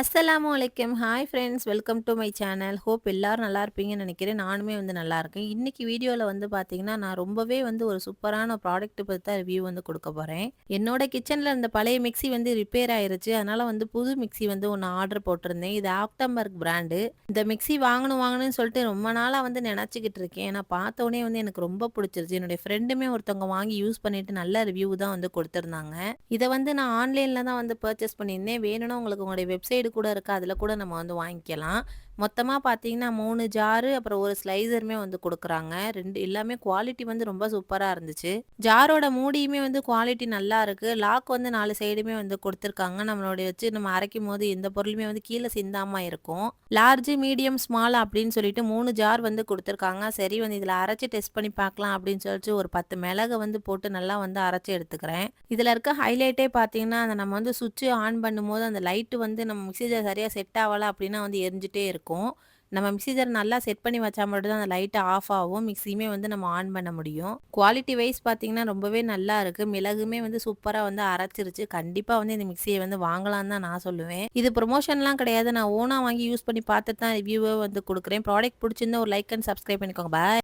அஸ்ஸலாமு வலைக்கம் hi friends. Welcome to my channel. Hope எல்லாரும் நல்லா இருப்பீங்கன்னு நினைக்கிறேன். நானுமே வந்து நல்லா இருக்கேன். இன்றைக்கி வீடியோவில் வந்து பார்த்தீங்கன்னா நான் ரொம்பவே வந்து ஒரு சூப்பரான ப்ராடக்ட் பற்றி தான் ரிவ்யூ வந்து கொடுக்க போகிறேன் என்னோட கிச்சனில் இருந்த பழைய மிக்ஸி வந்து ரிப்பேர் ஆயிருச்சு. அதனால் வந்து புது மிக்ஸி வந்து ஒன்று ஆர்டர் போட்டிருந்தேன். இது ஆக்டம்பர்க் பிராண்டு இந்த மிக்ஸி வாங்கணும் வாங்கணும்னு சொல்லிட்டு ரொம்ப நாளாக வந்து நினச்சிக்கிட்டு இருக்கேன். ஏன்னா பார்த்தோன்னே வந்து எனக்கு ரொம்ப பிடிச்சிருச்சு. என்னுடைய ஃப்ரெண்டுமே ஒருத்தவங்க வாங்கி யூஸ் பண்ணிட்டு நல்ல ரிவ்யூ தான் வந்து கொடுத்துருந்தாங்க. இதை வந்து நான் ஆன்லைனில் தான் வந்து பர்ச்சேஸ் பண்ணியிருந்தேன். வேணும்னா உங்களுக்கு உங்களுடைய வெப்சைட் கூட இருக்குது அதில் கூட நம்ம வந்து வாங்கிக்கலாம். மொத்தமாக பார்த்தீங்கன்னா மூணு ஜாரு அப்புறம் ஒரு ஸ்லைசருமே வந்து கொடுக்குறாங்க. ரெண்டு எல்லாமே குவாலிட்டி வந்து ரொம்ப சூப்பராக இருந்துச்சு. ஜாரோட மூடியுமே வந்து குவாலிட்டி நல்லா இருக்குது லாக் வந்து நாலு சைடுமே வந்து கொடுத்துருக்காங்க. நம்மளுடைய வச்சு நம்ம அரைக்கும் போது எந்த பொருளுமே வந்து கீழே சிந்தாமல் இருக்கும். லார்ஜ் மீடியம் ஸ்மால் அப்படின்னு சொல்லிட்டு மூணு ஜார் வந்து கொடுத்துருக்காங்க. சரி வந்து இதில் அரைச்சி டெஸ்ட் பண்ணி பார்க்கலாம் அப்படின்னு சொல்லிட்டு ஒரு பத்து மிளகை வந்து போட்டு நல்லா வந்து அரைச்சி எடுத்துக்கிறேன். இதில் இருக்க ஹைலைட்டே பார்த்தீங்கன்னா அந்த நம்ம வந்து சுவிட்சு ஆன் பண்ணும்போது அந்த லைட்டு வந்து நம்ம மிக்சி ஜார் சரியாக செட் ஆகலை அப்படின்னா வந்து எரிஞ்சிட்டே இருக்கும். நம்ம மிக்சி ஜார் நல்லா செட் பண்ணி வச்சா மட்டும் தான் அந்த லைட்டை ஆஃப் ஆகும். மிக்சியுமே வந்து நம்ம ஆன் பண்ண முடியும். குவாலிட்டி வைஸ் பார்த்தீங்கன்னா ரொம்பவே நல்லா இருக்குது மிளகுமே வந்து சூப்பராக வந்து அரைச்சிருச்சு. கண்டிப்பாக வந்து இந்த மிக்சியை வந்து வாங்கலாம்னு தான் நான் சொல்லுவேன். இது ப்ரொமோஷன்லாம் கிடையாது. நான் ஓனாக வாங்கி யூஸ் பண்ணி பார்த்துட்டு தான் ரிவ்யூவை வந்து கொடுக்குறேன். ப்ராடக்ட் பிடிச்சிருந்தா ஒரு லைக் அண்ட் சப்ஸ்கிரைப் பண்ணிக்கோங்க. பாய்.